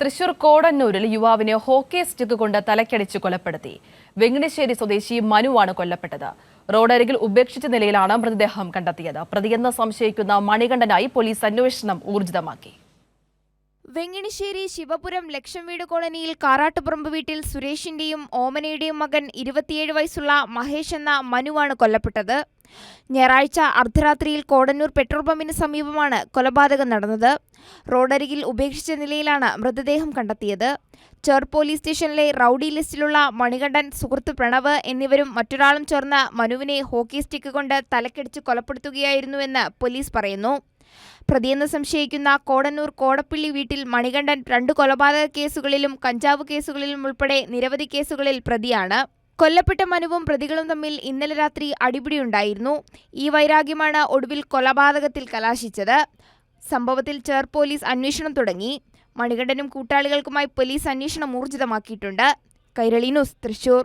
തൃശൂർ കോടന്നൂരിൽ യുവാവിനെ hockey stick കൊണ്ട് തലക്കടിച്ച് കൊലപ്പെടുത്തി. വെങ്ങണിശ്ശേരി സ്വദേശി മനുവാണ് കൊല്ലപ്പെട്ടത്. റോഡരികിൽ ഉപേക്ഷിച്ച നിലയിലാണ് മൃതദേഹം കണ്ടെത്തിയത്. പ്രതിയെന്ന് സംശയിക്കുന്ന മണികണ്ഠനായി പോലീസ് അന്വേഷണം ഊർജിതമാക്കി. വെങ്ങിണിശ്ശേരി ശിവപുരം ലക്ഷം വീട് കോളനിയിൽ കാറാട്ടുപറമ്പ് വീട്ടിൽ സുരേഷിന്റെയും ഓമനയുടെയും മകൻ ഇരുപത്തിയേഴ് വയസ്സുള്ള മഹേഷ് എന്ന മനുവാണ് കൊല്ലപ്പെട്ടത്. ഞായറാഴ്ച അർദ്ധരാത്രിയിൽ കോടന്നൂർ പെട്രോൾ പമ്പിന് സമീപമാണ് കൊലപാതകം നടന്നത്. റോഡരികിൽ ഉപേക്ഷിച്ച നിലയിലാണ് മൃതദേഹം കണ്ടെത്തിയത്. ചെർ പോലീസ് സ്റ്റേഷനിലെ റൌഡി ലിസ്റ്റിലുള്ള മണികണ്ഠൻ സുഹൃത്ത് പ്രണവ് എന്നിവരും മറ്റൊരാളും ചേർന്ന് മനുവിനെ ഹോക്കി സ്റ്റിക്ക് കൊണ്ട് തലക്കടിച്ച് കൊലപ്പെടുത്തുകയായിരുന്നുവെന്ന് പോലീസ് പറയുന്നു. പ്രതിയെന്ന് സംശയിക്കുന്ന കോടന്നൂർ കോടപ്പള്ളി വീട്ടിൽ മണികണ്ഠൻ രണ്ട് കൊലപാതക കേസുകളിലും കഞ്ചാവ് കേസുകളിലും ഉൾപ്പെടെ നിരവധി കേസുകളിൽ പ്രതിയാണ്. കൊല്ലപ്പെട്ട മനുവും പ്രതികളും തമ്മിൽ ഇന്നലെ രാത്രി അടിപിടിയുണ്ടായിരുന്നു. ഈ വൈരാഗ്യമാണ് ഒടുവിൽ കൊലപാതകത്തിൽ കലാശിച്ചത്. സംഭവത്തിൽ ചേർ പോലീസ് അന്വേഷണം തുടങ്ങി. മണികണ്ഠനും കൂട്ടാളികൾക്കുമായി പോലീസ് അന്വേഷണം ഊർജിതമാക്കിയിട്ടുണ്ട്. കൈരളി ന്യൂസ് തൃശൂർ.